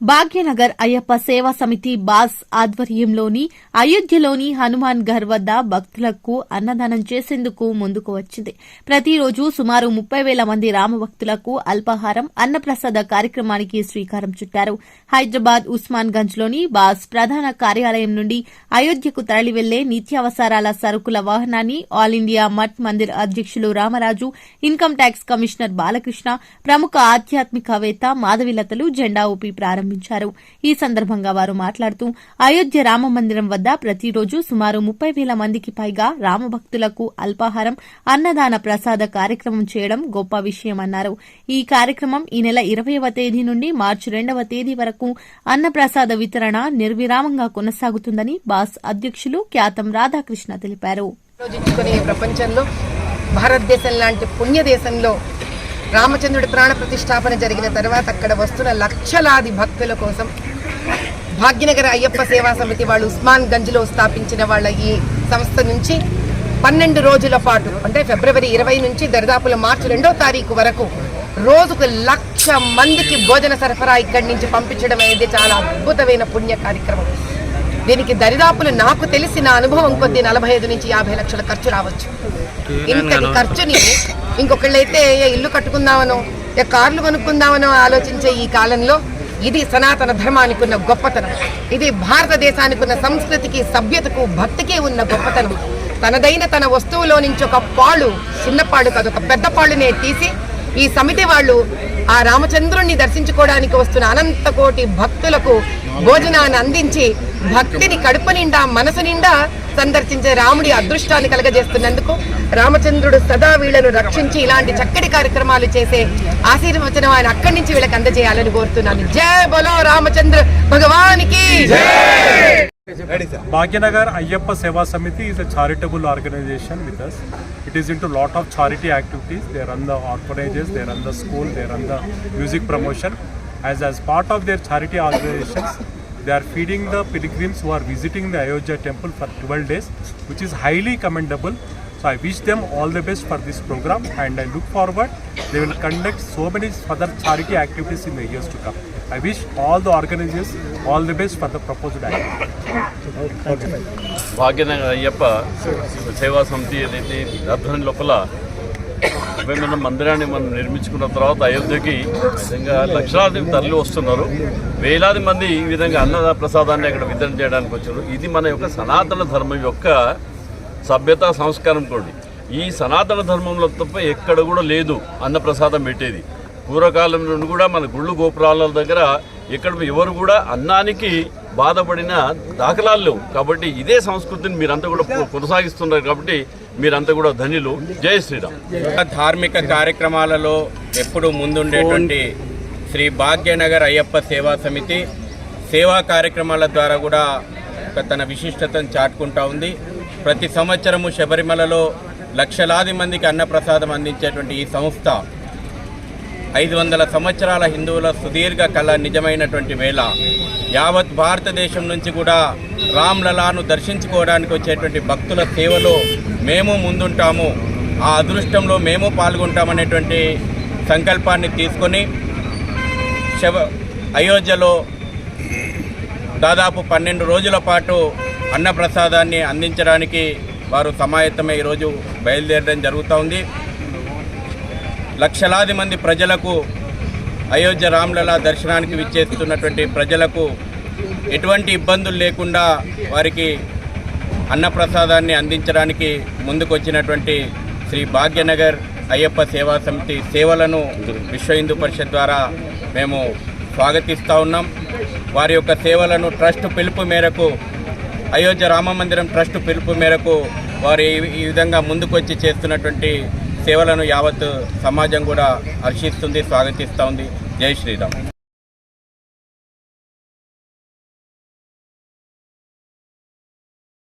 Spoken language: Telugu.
భాగ్యనగర్ అయ్యప్ప సేవా సమితి బాస్ ఆధ్వర్యంలోని అయోధ్యలోని హనుమాన్ ఘర్ వద్ద భక్తులకు అన్నదానం చేసేందుకు ముందుకు వచ్చింది. ప్రతిరోజు సుమారు ముప్పై వేల మంది రామభక్తులకు అల్పాహారం అన్నప్రసాద కార్యక్రమానికి శ్రీకారం చుట్టారు. హైదరాబాద్ ఉస్మాన్ గంజ్లోని బాస్ ప్రధాన కార్యాలయం నుండి అయోధ్యకు తరలి వెళ్ళే నిత్యావసరాల సరుకుల వాహనాన్ని ఆల్ ఇండియా మఠ్ మందిర్ అధ్యక్షులు Ramaraju income tax commissioner Balakrishna ప్రముఖ ఆధ్యాత్మికవేత్త మాధవిలతలు జెండా ఊపి ప్రారంభించారు. ఈ సందర్భంగా వారు మాట్లాడుతూ అయోధ్య రామ మందిరం వద్ద ప్రతిరోజు సుమారు ముప్పై వేల మందికి పైగా రామభక్తులకు అల్పాహారం అన్నదాన ప్రసాద కార్యక్రమం చేయడం గొప్ప విషయమన్నారు. ఈ కార్యక్రమం ఈ నెల ఇరవైవ తేదీ నుండి మార్చి రెండవ తేదీ వరకు అన్నప్రసాద వితరణ నిర్విరామంగా కొనసాగుతుందని బాస్ అధ్యక్షులు ఖ్యాతం రాధాకృష్ణ తెలిపారు. ప్రపంచంలో భారతదేశం లాంటి పుణ్య దేశంలో రామచంద్రుడి ప్రాణ ప్రతిష్టాపన జరిగిన తర్వాత అక్కడ వస్తున్న లక్షలాది భక్తుల కోసం భాగ్యనగర అయ్యప్ప సేవా సమితి వాళ్ళు ఉస్మాన్ గంజ్లో స్థాపించిన వాళ్ళ ఈ సంస్థ నుంచి పన్నెండు రోజుల పాటు అంటే ఫిబ్రవరి ఇరవై నుంచి దరిదాపుల మార్చి రెండో తారీఖు వరకు రోజుకు లక్ష మందికి భోజన సరఫరా ఇక్కడి నుంచి పంపించడం అనేది చాలా అద్భుతమైన పుణ్య కార్యక్రమం. దీనికి దరిదాపులు నాకు తెలిసి నా అనుభవం కొద్ది నలభై ఐదు నుంచి యాభై లక్షల ఖర్చు రావచ్చు. ఇంతటి ఖర్చుని ఇంకొకళ్ళైతే ఏ ఇల్లు కట్టుకుందామనో ఏ కార్లు కొనుక్కుందామనో ఆలోచించే ఈ కాలంలో ఇది సనాతన ధర్మానికి ఉన్న గొప్పతనం. ఇది భారతదేశానికి ఉన్న సంస్కృతికి సభ్యతకు భక్తికి ఉన్న గొప్పతనం. తనదైన తన వస్తువులో నుంచి ఒక పాళ్ళు చిన్నపాడు కాదు ఒక పెద్ద పాళ్ళునే తీసి ఈ సమితి వాళ్ళు ఆ రామచంద్రుణ్ణి దర్శించుకోవడానికి వస్తున్న అనంత కోటి భక్తులకు భోజనాన్ని అందించి భక్తిని కడుపు నిండా మనసు నిండా సందర్శించే రాముడి అదృష్టాన్ని కలగజేస్తున్నందుకు రామచంద్రుడు సదా వీళ్ళను రక్షించి ఇలాంటి చక్కటి కార్యక్రమాలు చేసే ఆశీర్వచనం ఆయన అక్కడి నుంచి వీళ్ళకి అందజేయాలని కోరుతున్నాను. జయ బలో రామచంద్ర భగవానికి! Bhagyanagar Ayyappa Seva Samiti is a charitable organization with us it is in to lot of charity activities there on the organizers there on the school there on the music promotion as us part of their charity organizations they are feeding the pilgrims who are visiting the Ayodhya temple for 12 days, which is highly commendable. So I wish them all the best for this program and I look forward they will conduct so many further charity activities in the years to come. I wish all the organizers all the best for the proposed act. Bhagyanagar Ayyappa Seva Samiti ఏదైతే ఆధ్వర్యం లోపల మన మందిరాన్ని మనం నిర్మించుకున్న తర్వాత అయోధ్యకి నిజంగా లక్షలాది తరలి వస్తున్నారు. వేలాది మంది ఈ విధంగా అన్న ప్రసాదాన్ని అక్కడ వితరణ చేయడానికి వచ్చారు. ఇది మన యొక్క సనాతన ధర్మం యొక్క సభ్యత సంస్కారం కూడా. ఈ సనాతన ధర్మంలో తప్ప ఎక్కడ కూడా లేదు అన్నప్రసాదం పెట్టేది. పూర్వకాలం నుండి కూడా మన గుళ్ళు గోపురాల దగ్గర ఎక్కడ ఎవరు కూడా అన్నానికి బాధపడిన దాఖలాలు కాబట్టి ఇదే సంస్కృతిని మీరంతా కూడా కొనసాగిస్తున్నారు కాబట్టి మీరంతా కూడా ధన్యులు. జై శ్రీరామ్. ధార్మిక కార్యక్రమాలలో ఎప్పుడు ముందుండేటువంటి శ్రీ భాగ్యనగర్ అయ్యప్ప సేవా సమితి సేవా కార్యక్రమాల ద్వారా కూడా ఒక తన విశిష్టతను చాటుకుంటా ఉంది. ప్రతి సంవత్సరము శబరిమలలో లక్షలాది మందికి అన్నప్రసాదం అందించేటువంటి ఈ సంస్థ ఐదు వందల సంవత్సరాల హిందువుల సుదీర్ఘ కళ నిజమైనటువంటి వేళ యావత్ భారతదేశం నుంచి కూడా రామ్లలాను దర్శించుకోవడానికి వచ్చేటువంటి భక్తుల సేవలో మేము ముందుంటాము. ఆ అదృష్టంలో మేము పాల్గొంటామనేటువంటి సంకల్పాన్ని తీసుకొని శవ అయోధ్యలో దాదాపు పన్నెండు రోజుల పాటు అన్నప్రసాదాన్ని అందించడానికి వారు సమాయత్తమై ఈరోజు బయలుదేరడం జరుగుతూ ఉంది. లక్షలాది మంది ప్రజలకు అయోధ్య రామ్లలా దర్శనానికి విచ్చేస్తున్నటువంటి ప్రజలకు ఎటువంటి ఇబ్బందులు లేకుండా వారికి అన్నప్రసాదాన్ని అందించడానికి ముందుకొచ్చినటువంటి శ్రీ భాగ్యనగర్ అయ్యప్ప సేవా సమితి సేవలను విశ్వ హిందూ పరిషత్ ద్వారా మేము స్వాగతిస్తూ ఉన్నాం. వారి యొక్క సేవలను ట్రస్ట్ పిలుపు మేరకు అయోధ్య రామ మందిరం ట్రస్ట్ పిలుపు మేరకు వారు ఈ- ఈ విధంగా ముందుకొచ్చి చేస్తున్నటువంటి సేవలను యావత్ సమాజం కూడా హర్షిస్తుంది స్వాగతిస్తూ ఉంది. జై శ్రీరామ్.